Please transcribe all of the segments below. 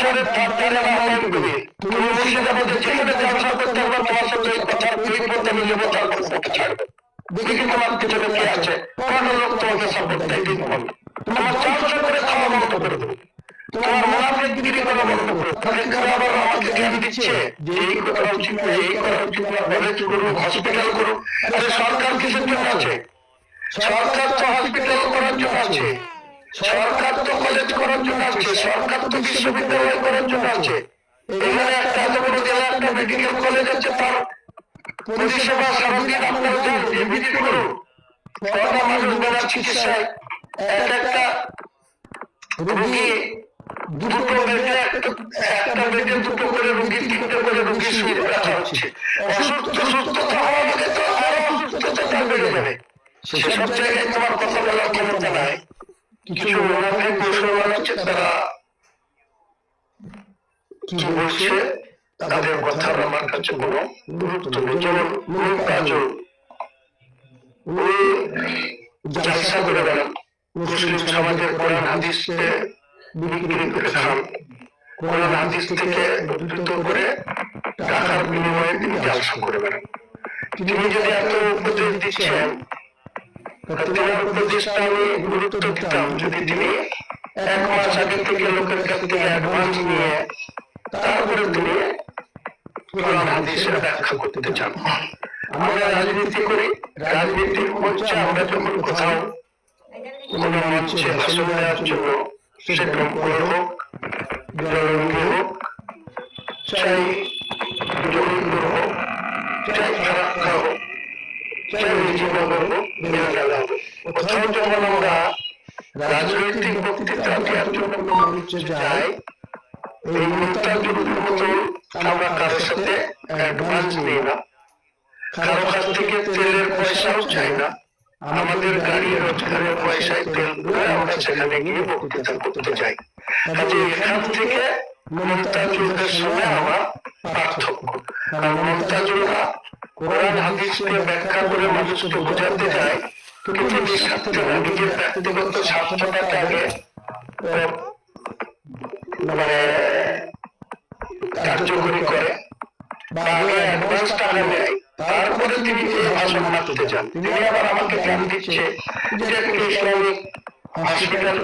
বছরের তার দিনে মনোনয়ন করে? তুমি মুর্শিদাবাদে যেখানে ব্যবসা করতে হবে তোমার এই কথা তুই বলতে আমি নেব তার কথা ছাড়বে দেখি তোমার পিছনে কে আছে। কোন লোক তোমাকে সাপোর্ট দেয় দিন বল তোমার চাষবাস করে খাওয়া বন্ধ করে দেবো। তোমার মোনাফেক গিরি করা বন্ধ করে তাকে আবার আমাকে জ্ঞান দিচ্ছে? যে এই করা উচিত না এই করা উচিত না কলেজ করুন হসপিটাল করুন। আরে সরকার কিসের জন্য আছে? সরকার তো হসপিটাল করার জন্য আছে। সরকার তো কলেজ করার একটা একটা দুটো করে রুগী, তিনটে করে রুগী শুয়ে রাখা হচ্ছে। অসুস্থ সুস্থতা হওয়া মানে তো আরও অসুস্থতা বেড়ে যাবে। সেসব জায়গায় তোমার কথা বলার ক্ষমতা নাই। কিছু মুনাফিক মুসলমান আছে তারা কি বলছে, তাদের কথার আমার কাছে কোনো গুরুত্ব যেমন মুমতাজুল উনি জালসা করে বেড়ান মুসলিম সমাজের কোরআন হাদিসকে বিক্রি করে কোরআন হাদিস থেকে উদ্ধৃত করে টাকার বিনিময়ে তিনি জালসা করে বেড়ান তিনি যদি এত উপদেশ দিচ্ছেন তার উপদেশটা আমি গুরুত্ব দিতাম যদি তিনি এক মাস আগে থেকে লোকের কাছ থেকে অ্যাডভান্স নিয়ে তারপরে তিনি কোরআন হাদিসের ব্যাখ্যা করতে চান। আমরা রাজনীতি করি, রাজনীতির মঞ্চে আমরা যখন কোথাও কোন মঞ্চে ভাষণ দেওয়ার জন্য সেটা হোক হোক, চাই জমিন্দ্র হোক চাই ফারাক্কা হোক চাই মুজিবনগর হোক বেনাগালা হোক কোথাও যখন আমরা রাজনৈতিক বক্তৃতা দেওয়ার জন্য মঞ্চে যাই এই মুক্তাজুর মতন আমরা কারোর সাথে অ্যাডভান্স নিই না কারও কাছ থেকে তেলের পয়সাও চাই না আমাদের গাড়ি রোজগারের পয়সায় তেল করে আমরা সেখানে গিয়ে বক্তৃতা করতে যাই কাজে এখান থেকে মমতাজুলের সঙ্গে আমার পার্থক্য কারণ মমতাজুলরা কোরআন হাদিসকে ব্যাখ্যা করে মানুষকে বোঝাতে যায় কিন্তু নিজের স্বার্থে না নিজের ব্যক্তিগত স্বার্থটাকে আগে মানে কার্যকরী করে নেয় তারপরে তিনি এই ভাষণ মানতে যান তিনি আবার আমাকে জ্ঞান দিচ্ছে যে একটা ইসলামিক হসপিটাল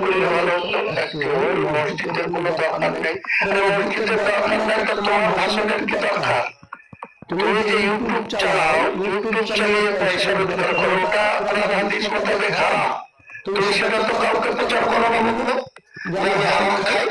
একটি মসজিদের কোনো দরকার নেই। মসজিদের নেই তোমার ভাষণের কি দরকার? তুমি যে ইউটিউব চালাও ইউটিউব পয়সা রোজগার করো ওটা আপনার হাদিস মতো দেখা তুমি সেটা তো কাউকে প্রচার করো না বলব আমি হারাম খাই